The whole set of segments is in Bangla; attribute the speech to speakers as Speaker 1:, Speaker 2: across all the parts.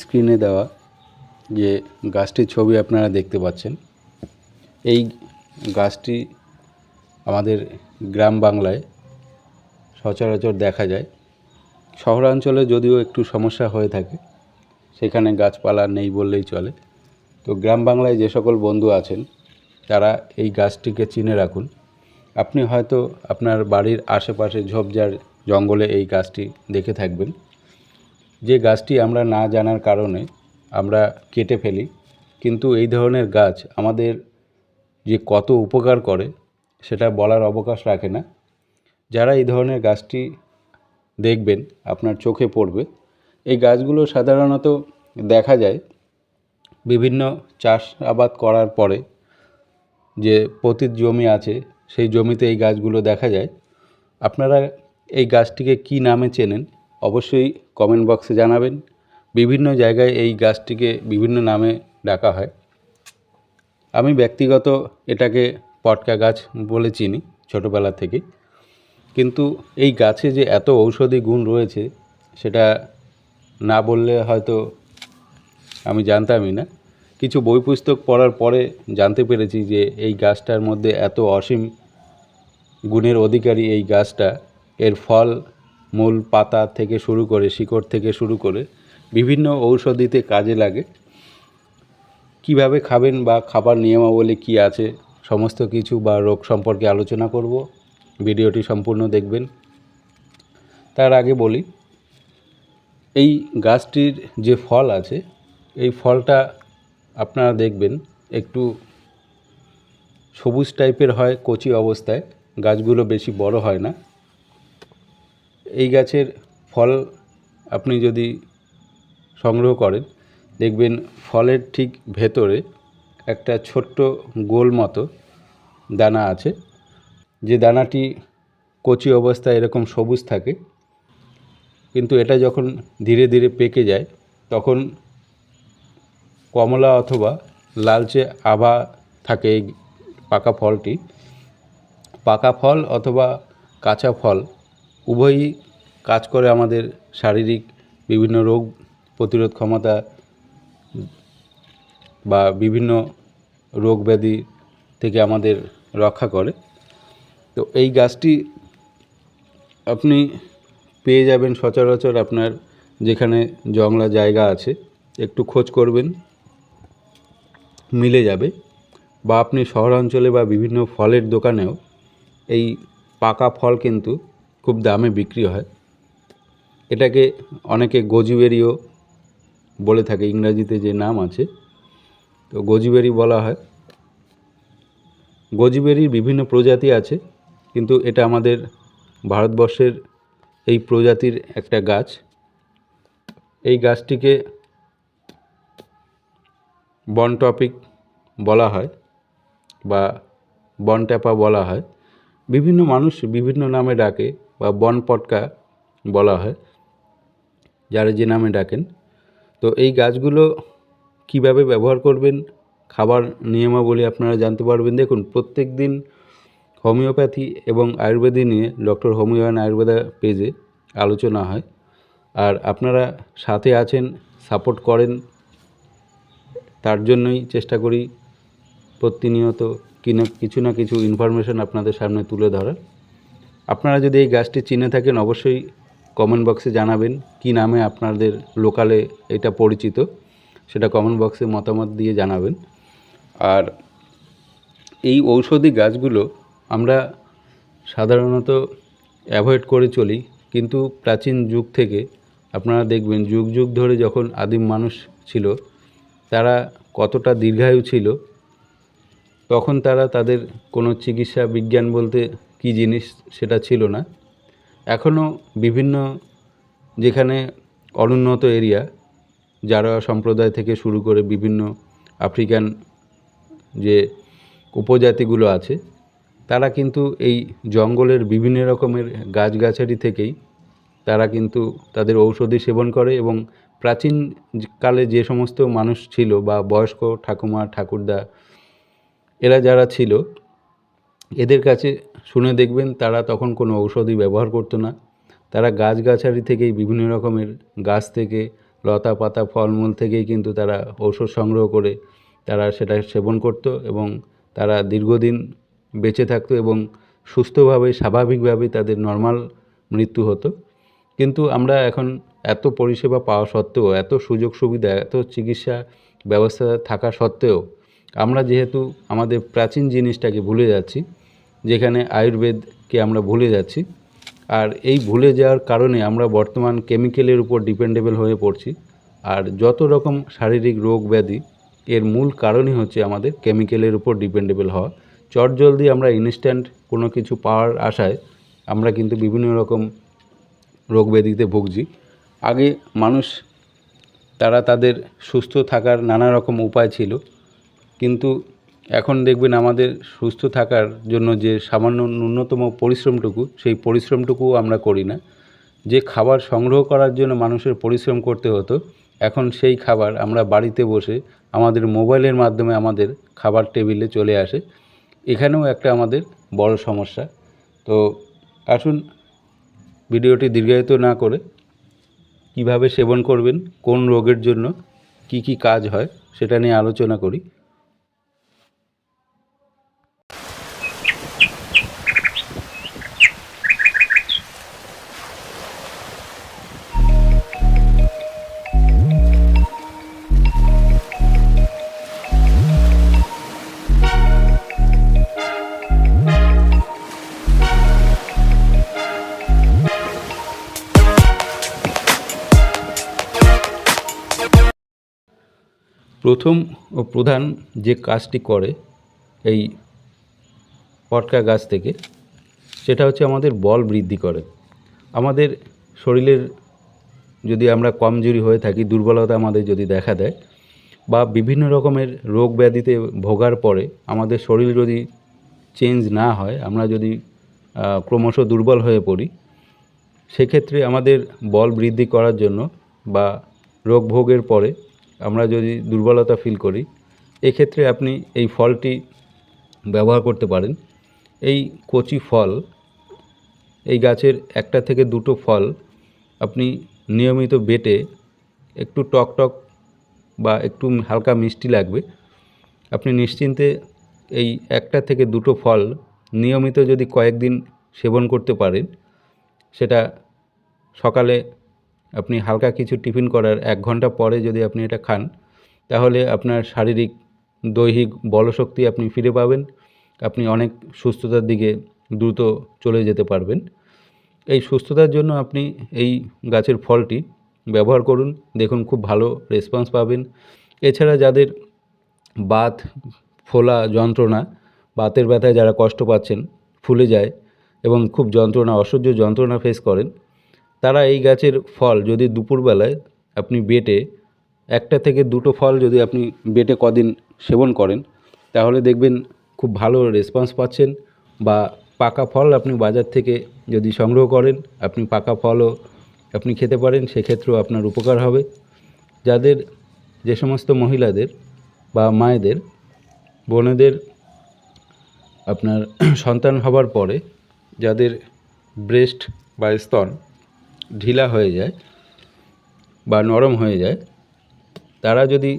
Speaker 1: স্ক্রিনে দেওয়া যে গাছটির ছবি আপনারা দেখতে পাচ্ছেন, এই গাছটি আমাদের গ্রাম বাংলায় সচরাচর দেখা যায়। শহরাঞ্চলে যদিও একটু সমস্যা হয়ে থাকে, সেখানে গাছপালা নেই বললেই চলে। তো গ্রাম বাংলায় যে সকল বন্ধু আছেন, তারা এই গাছটিকে চিনে রাখুন। আপনি হয়তো আপনার বাড়ির আশেপাশে ঝোপঝাড় জঙ্গলে এই গাছটি দেখে থাকবেন। যে গাছটি আমরা না জানার কারণে আমরা কেটে ফেলি, কিন্তু এই ধরনের গাছ আমাদের যে কত উপকার করে সেটা বলার অবকাশ রাখে না। যারা এই ধরনের গাছটি দেখবেন, আপনার চোখে পড়বে, এই গাছগুলো সাধারণত দেখা যায় বিভিন্ন চাষ আবাদ করার পরে যে পতিত জমি আছে, সেই জমিতে এই গাছগুলো দেখা যায়। আপনারা এই গাছটিকে কী নামে চেনেন? অবশ্যই কমেন্ট বক্সে জানাবেন। বিভিন্ন জায়গায় এই গাছটিকে বিভিন্ন নামে ডাকা হয়। আমি ব্যক্তিগত এটাকে পটকা গাছ বলে চিনি ছোটোবেলা থেকে। কিন্তু এই গাছে যে এত ঔষধি গুণ রয়েছে, সেটা না বললে হয়তো আমি জানতামই না। কিছু বই পুস্তক পড়ার পরে জানতে পেরেছি যে এই গাছটার মধ্যে এত অসীম গুণের অধিকারী এই গাছটা। এর ফল মূল পাতা থেকে শুরু করে, শিকড় থেকে শুরু করে বিভিন্ন ঔষধিতে কাজে লাগে। কীভাবে খাবেন বা খাবার নিয়মাবলী কী আছে, সমস্ত কিছু বা রোগ সম্পর্কে আলোচনা করব। ভিডিওটি সম্পূর্ণ দেখবেন। তার আগে বলি, এই গাছটির যে ফল আছে, এই ফলটা আপনারা দেখবেন একটু সবুজ টাইপের হয়, কচি অবস্থায়। গাছগুলো বেশি বড় হয় না। এই গাছের ফল আপনি যদি সংগ্রহ করেন, দেখবেন ফলের ঠিক ভেতরে একটা ছোট্ট গোল মতো দানা আছে। যে দানাটি কচি অবস্থায় এরকম সবুজ থাকে, কিন্তু এটা যখন ধীরে ধীরে পেকে যায়, তখন কমলা অথবা লালচে আভা থাকে এই পাকা ফলটি। পাকা ফল অথবা কাঁচা ফল উভয়ই কাজ করে আমাদের শারীরিক বিভিন্ন রোগ প্রতিরোধ ক্ষমতা বা বিভিন্ন রোগ ব্যাধি থেকে আমাদের রক্ষা করে। তো এই গাছটি আপনি পেয়ে যাবেন সচরাচর আপনার যেখানে জংলা জায়গা আছে, একটু খোঁজ করবেন, মিলে যাবে। বা আপনি শহরাঞ্চলে বা বিভিন্ন ফলের দোকানেও এই পাকা ফল কিন্তু খুব দামে বিক্রি হয়। এটাকে অনেকে গোজিবেরিও বলে থাকে, ইংরাজিতে যে নাম আছে। তো গোজিবেরি বলা হয়। গোজিবেরির বিভিন্ন প্রজাতি আছে, কিন্তু এটা আমাদের ভারতবর্ষের এই প্রজাতির একটা গাছ। এই গাছটিকে বন টপিক বলা হয় বা বন ট্যাপা বলা হয়। বিভিন্ন মানুষ বিভিন্ন নামে ডাকে। বা বন পটকা বলা হয়, যারা যে নামে ডাকেন। তো এই গাছগুলো কীভাবে ব্যবহার করবেন, খাবার নিয়মাবলী আপনারা জানতে পারবেন। দেখুন, প্রত্যেক দিন হোমিওপ্যাথি এবং আয়ুর্বেদি নিয়ে ডক্টর হোমিও অ্যান্ড আয়ুর্বেদা পেজে আলোচনা হয়। আর আপনারা সাথে আছেন, সাপোর্ট করেন, তার জন্যই চেষ্টা করি প্রতিনিয়ত কিছু না কিছু ইনফরমেশন আপনাদের সামনে তুলে ধরার। আপনারা যদি এই গাছটি চিনে থাকেন, অবশ্যই কমেন্ট বক্সে জানাবেন কি নামে আপনাদের লোকালে এটা পরিচিত। সেটা কমেন্ট বক্সে মতামত দিয়ে জানাবেন। আর এই ঔষধি গাছগুলো আমরা সাধারণত অ্যাভয়েড করে চলি, কিন্তু প্রাচীন যুগ থেকে আপনারা দেখবেন, যুগ যুগ ধরে যখন আদিম মানুষ ছিল, তারা কতটা দীর্ঘায়ু ছিল, তখন তারা তাদের কোনো চিকিৎসা বিজ্ঞান বলতে কী জিনিস সেটা ছিল না। এখনও বিভিন্ন যেখানে অনুন্নত এরিয়া, যারা সম্প্রদায় থেকে শুরু করে বিভিন্ন আফ্রিকান যে উপজাতিগুলো আছে, তারা কিন্তু এই জঙ্গলের বিভিন্ন রকমের গাছগাছালি থেকেই তারা কিন্তু তাদের ঔষধি সেবন করে এবং প্রাচীন কালে যে সমস্ত মানুষ ছিল বা বয়স্ক ঠাকুমা, ঠাকুরদা, এরা যারা ছিল এদের কাছে শুনে দেখবেন তারা তখন কোনো ঔষধই ব্যবহার করতো না। তারা গাছগাছালি থেকেই বিভিন্ন রকমের গাছ থেকে, লতা পাতা, ফলমূল থেকেই কিন্তু তারা ঔষধ সংগ্রহ করে তারা সেটা সেবন করতো এবং তারা দীর্ঘদিন বেঁচে থাকতো এবং সুস্থভাবে, স্বাভাবিকভাবেই তাদের নর্মাল মৃত্যু হতো। কিন্তু আমরা এখন এত পরিষেবা পাওয়া সত্ত্বেও, এত সুযোগ সুবিধা, এত চিকিৎসা ব্যবস্থা থাকা সত্ত্বেও আমরা যেহেতু আমাদের প্রাচীন জিনিসটাকে ভুলে যাচ্ছি, যেখানে আয়ুর্বেদকে আমরা ভুলে যাচ্ছি, আর এই ভুলে যাওয়ার কারণে আমরা বর্তমান কেমিক্যালের উপর ডিপেন্ডেবল হয়ে পড়ছি, আর যত রকম শারীরিক রোগ ব্যাধি, এর মূল কারণই হচ্ছে আমাদের কেমিক্যালের উপর ডিপেন্ডেবল হওয়া। চটজলদি আমরা ইনস্ট্যান্ট কোনো কিছু পাওয়ার আশায় আমরা কিন্তু বিভিন্ন রকম রোগ ব্যাধিতে ভুগছি। আগে মানুষ, তারা তাদের সুস্থ থাকার নানা রকম উপায় ছিল কিন্তু এখন দেখবেন আমাদের সুস্থ থাকার জন্য যে সামান্য ন্যূনতম পরিশ্রমটুকু, সেই পরিশ্রমটুকু আমরা করি না। যে খাবার সংগ্রহ করার জন্য মানুষের পরিশ্রম করতে হতো, এখন সেই খাবার আমরা বাড়িতে বসে আমাদের মোবাইলের মাধ্যমে আমাদের খাবার টেবিলে চলে আসে। এখানেও একটা আমাদের বড় সমস্যা। তো আসুন, ভিডিওটি দীর্ঘায়িত না করে কীভাবে সেবন করবেন, কোন রোগের জন্য কি কি কাজ হয়, সেটা নিয়ে আলোচনা করি। প্রথম ও প্রধান যে কাজটি করে এই পটকা গাছ থেকে, সেটা হচ্ছে আমাদের বল বৃদ্ধি করে। আমাদের শরীরের যদি আমরা কমজোরি হয়ে থাকি, দুর্বলতা আমাদের যদি দেখা দেয় বা বিভিন্ন রকমের রোগ ব্যাধিতে ভোগার পরে আমাদের শরীর যদি চেঞ্জ না হয়, আমরা যদি ক্রমশ দুর্বল হয়ে পড়ি, সেক্ষেত্রে আমাদের বল বৃদ্ধি করার জন্য বা রোগ ভোগের পরে আমরা যদি দুর্বলতা ফিল করি, এক্ষেত্রে আপনি এই ফলটি ব্যবহার করতে পারেন। এই কচি ফল, এই গাছের একটা থেকে দুটো ফল আপনি নিয়মিত বেটে একটু টক টক বা একটু হালকা মিষ্টি লাগবে। আপনি নিশ্চিন্তে এই একটা থেকে দুটো ফল নিয়মিত যদি কয়েকদিন সেবন করতে পারেন, সেটা সকালে আপনি হালকা কিছু টিফিন করার এক ঘণ্টা পরে যদি আপনি এটা খান, তাহলে আপনার শারীরিক, দৈহিক বলশক্তি আপনি ফিরে পাবেন। আপনি অনেক সুস্থতার দিকে দ্রুত চলে যেতে পারবেন। এই সুস্থতার জন্য আপনি এই গাছের ফলটি ব্যবহার করুন। দেখুন, খুব ভালো রেসপন্স পাবেন। এছাড়া যাদের বাত, ফোলা যন্ত্রণা, বাতের ব্যথায় যারা কষ্ট পাচ্ছেন, ফুলে যায় এবং খুব যন্ত্রণা, অসহ্য যন্ত্রণা ফেস করেন তারা এই গাছের ফল যদি দুপুরবেলায় আপনি বেটে, একটা থেকে দুটো ফল যদি আপনি বেটে কদিন সেবন করেন, তাহলে দেখবেন খুব ভালো রেসপন্স পাচ্ছেন বা পাকা ফল আপনি বাজার থেকে যদি সংগ্রহ করেন, আপনি পাকা ফলও আপনি খেতে পারেন, সেক্ষেত্রেও আপনার উপকার হবে। যাদের যে সমস্ত মহিলাদের বা মায়েদের, বোনেদের আপনার সন্তান হবার পরে, যাদের ব্রেস্ট বা স্তন ঢিলা হয়ে যায় বা নরম হয়ে যায়, তারা যদি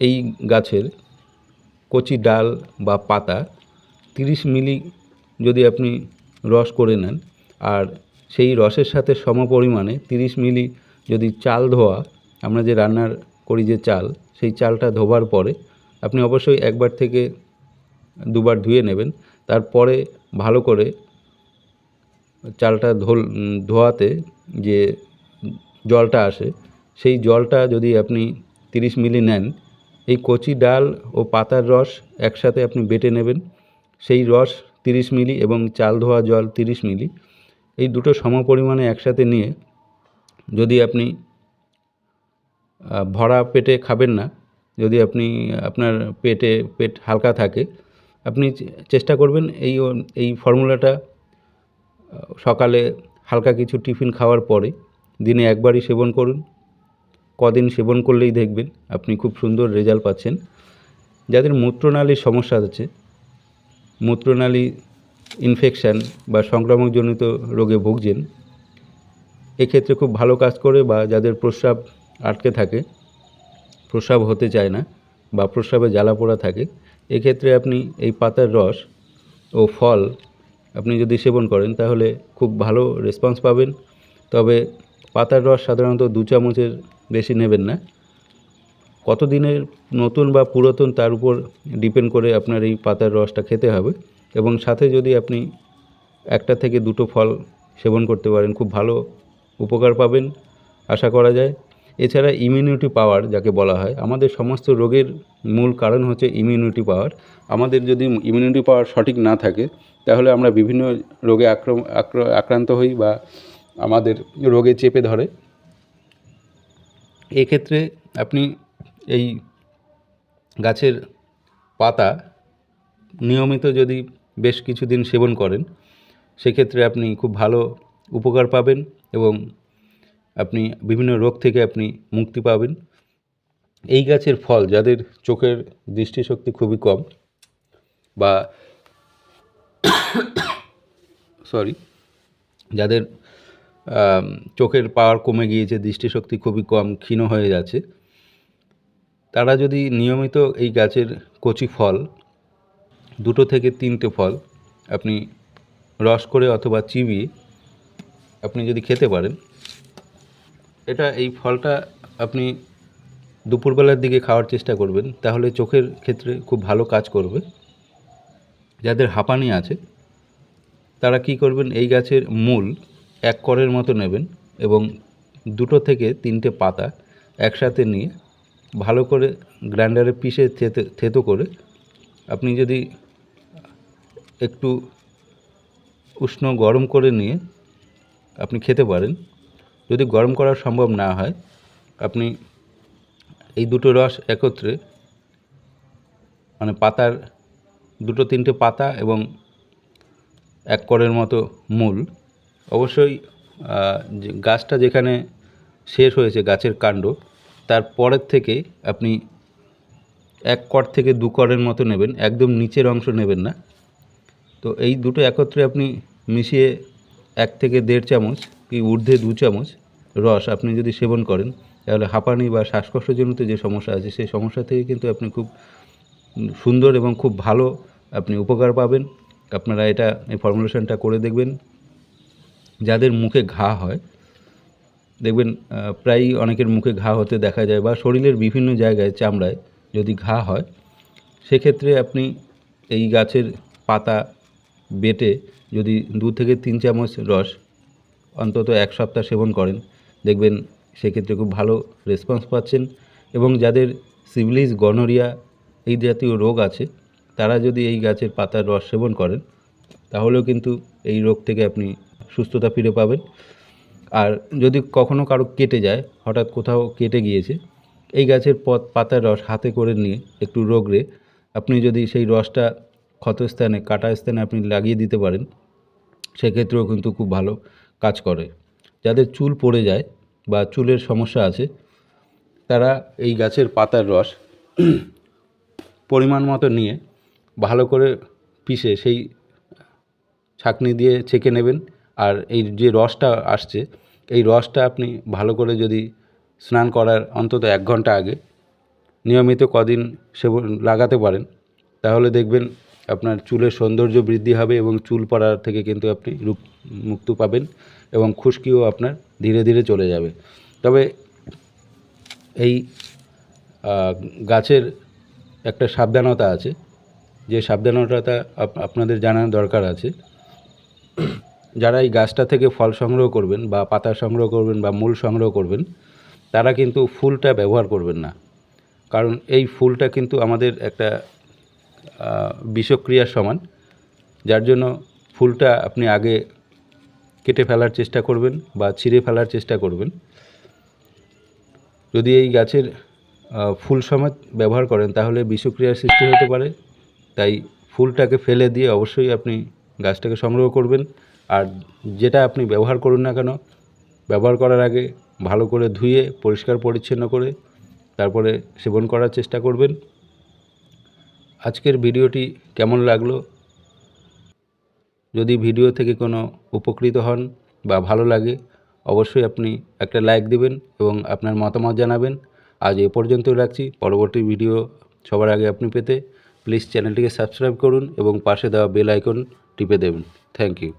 Speaker 1: এই গাছের কচি ডাল বা পাতা তিরিশ মিলি যদি আপনি রস করে নেন আর সেই রসের সাথে সমপরিমাণে তিরিশ মিলি যদি চাল ধোয়া, আমরা যে রান্নার করি যে চাল, সেই চালটা ধোবার পরে আপনি অবশ্যই একবার থেকে দুবার ধুয়ে নেবেন, তারপরে ভালো করে চালটা ধোল ধোয়াতে যে জলটা আসে, সেই জলটা যদি আপনি তিরিশ মিলি নেন, এই কচি ডাল ও পাতার রস একসাথে আপনি বেটে নেবেন। সেই রস তিরিশ মিলি এবং চাল ধোয়া জল তিরিশ মিলি। এই দুটো সমপরিমাণে একসাথে নিয়ে যদি আপনি ভরা পেটে খাবেন না, যদি আপনি, আপনার পেটে, পেট হালকা থাকে, আপনি চেষ্টা করবেন এই এই ফর্মুলাটা সকালে হালকা কিছু টিফিন খাওয়ার পরে দিনে একবারই সেবন করুন। কদিন সেবন করলেই দেখবেন আপনি খুব সুন্দর রেজাল্ট পাচ্ছেন। যাদের মূত্রনালীর সমস্যা আছে, মূত্রনালী ইনফেকশান বা সংক্রামকজনিত রোগে ভুগছেন, এক্ষেত্রে খুব ভালো কাজ করে বা যাদের প্রস্রাব আটকে থাকে, প্রস্রাব হতে চায় না বা প্রস্রাবে জ্বালা পোড়া থাকে, এক্ষেত্রে আপনি এই পাতার রস ও ফল আপনি যদি সেবন করেন, তাহলে খুব ভালো রেসপন্স পাবেন। তবে পাতার রস সাধারণত দু চামচের বেশি নেবেন না। কতদিনের নতুন বা পুরাতন তার উপর ডিপেন্ড করে আপনার এই পাতার রসটা খেতে হবে এবং সাথে যদি আপনি একটা থেকে দুটো ফল সেবন করতে পারেন, খুব ভালো উপকার পাবেন। আশা করা যায়। এছাড়া ইমিউনিটি পাওয়ার যাকে বলা হয়, আমাদের সমস্ত রোগের মূল কারণ হচ্ছে ইমিউনিটি পাওয়ার আমাদের যদি ইমিউনিটি পাওয়ার সঠিক না থাকে, তাহলে আমরা বিভিন্ন রোগে আক্রম, আক্র- আক্রান্ত হই বা আমাদের রোগে চেপে ধরে। এক্ষেত্রে আপনি এই গাছের পাতা নিয়মিত যদি বেশ কিছুদিন সেবন করেন, সেক্ষেত্রে আপনি খুব ভালো উপকার পাবেন এবং আপনি বিভিন্ন রোগ থেকে আপনি মুক্তি পাবেন। এই গাছের ফল যাদের চোখের দৃষ্টিশক্তি খুবই কম বা সরি, যাদের চোখের পাওয়ার কমে গিয়েছে, দৃষ্টিশক্তি খুবই কম, ক্ষীণ হয়ে যাচ্ছে, তারা যদি নিয়মিত এই গাছের কচি ফল, দুটো থেকে তিনটে ফল আপনি রস করে অথবা চিবিয়ে আপনি যদি খেতে পারেন এটা এই ফলটা আপনি দুপুরবেলার দিকে খাওয়ার চেষ্টা করবেন, তাহলে চোখের ক্ষেত্রে খুব ভালো কাজ করবে। যাদের হাঁপানি আছে, তারা কি করবেন, এই গাছের মূল এক করের মতো নেবেন এবং দুটো থেকে তিনটে পাতা একসাথে নিয়ে ভালো করে গ্রাইন্ডারে পিষে থেতো থেতো করে আপনি যদি একটু উষ্ণ গরম করে নিয়ে আপনি খেতে পারেন যদি গরম করা সম্ভব না হয়, আপনি এই দুটো রস একত্রে মানে পাতার দুটো তিনটে পাতা এবং এক করের মতো মূল, অবশ্যই গাছটা যেখানে শেষ হয়েছে গাছের কাণ্ড, তার পরের থেকে আপনি এক কর থেকে দু করের মতো নেবেন, একদম নিচের অংশ নেবেন না। তো এই দুটো একত্রে আপনি মিশিয়ে এক থেকে দেড় চামচ, কি ঊর্ধ্বে দু চামচ রস আপনি যদি সেবন করেন, তাহলে হাঁপানি বা শ্বাসকষ্টজনিত যে সমস্যা আছে, সেই সমস্যা থেকে কিন্তু আপনি খুব সুন্দর এবং খুব ভালো আপনি উপকার পাবেন। আপনারা এটা, এই ফর্মুলেশনটা করে দেখবেন। যাদের মুখে ঘা হয়, দেখবেন প্রায়ই অনেকের মুখে ঘা হতে দেখা যায় বা শরীরের বিভিন্ন জায়গায় চামড়ায় যদি ঘা হয়, সেক্ষেত্রে আপনি এই গাছের পাতা বেটে যদি দু থেকে তিন চামচ রস অন্তত এক সপ্তাহ সেবন করেন দেখবেন সেক্ষেত্রে খুব ভালো রেসপন্স পাচ্ছেন। এবং যাদের সিভিলিস গনোরিয়া এই জাতীয় রোগ আছে, তারা যদি এই গাছের পাতার রস সেবন করেন, তাহলেও কিন্তু এই রোগ থেকে আপনি সুস্থতা ফিরে পাবেন। আর যদি কখনো কারও কেটে যায়, হঠাৎ কোথাও কেটে গিয়েছে, এই গাছের পথ পাতার রস হাতে করে নিয়ে একটু রোগড়ে আপনি যদি সেই রসটা ক্ষতস্থানে কাটা স্থানে আপনি লাগিয়ে দিতে পারেন, সেক্ষেত্রেও কিন্তু খুব ভালো কাজ করে। যাদের চুল পড়ে যায় বা চুলের সমস্যা আছে, তারা এই গাছের পাতার রস পরিমাণ মতো নিয়ে ভালো করে পিষে সেই ছাঁকনি দিয়ে ছেঁকে নেবেন। আর এই যে রসটা আসছে, এই রসটা আপনি ভালো করে যদি স্নান করার অন্তত এক ঘণ্টা আগে নিয়মিত কদিন সেবন লাগাতে পারেন, তাহলে দেখবেন আপনার চুলের সৌন্দর্য বৃদ্ধি হবে এবং চুল পড়ার থেকে কিন্তু আপনি মুক্তি পাবেন। এবং খুশকিও আপনার ধীরে ধীরে চলে যাবে। তবে এই গাছের একটা সাবধানতা আছে। যে সাবধানতাটা আপ- আপনাদের জানার দরকার আছে। যারা এই গাছটা থেকে ফল সংগ্রহ করবেন বা পাতা সংগ্রহ করবেন বা মূল সংগ্রহ করবেন, তারা কিন্তু ফুলটা ব্যবহার করবেন না। কারণ এই ফুলটা কিন্তু আমাদের একটা বিষক্রিয়ার সমান। যার জন্য ফুলটা আপনি আগে কেটে ফেলার চেষ্টা করবেন বা ছিঁড়ে ফেলার চেষ্টা করবেন। যদি এই গাছের ফুল সমেত ব্যবহার করেন, তাহলে বিষক্রিয়ার সৃষ্টি হতে পারে। তাই ফুলটাকে ফেলে দিয়ে অবশ্যই আপনি গাছটাকে সংগ্রহ করবেন। আর যেটা আপনি ব্যবহার করুন না কেন, ব্যবহার করার আগে ভালো করে ধুয়ে, পরিষ্কার পরিচ্ছন্ন করে তারপরে সেবন করার চেষ্টা করবেন। আজকের ভিডিওটি কেমন লাগল? যদি ভিডিও থেকে কোনো উপকৃত হন বা ভালো লাগে, অবশ্যই আপনি একটা লাইক দেবেন এবং আপনার মতামত জানাবেন। আজ এ পর্যন্ত রাখছি। পরবর্তী ভিডিও সবার আগে আপনি পেতে প্লিজ চ্যানেলটিকে সাবস্ক্রাইব করুন এবং পাশে দেওয়া বেল আইকন টিপে দেবেন। Thank you.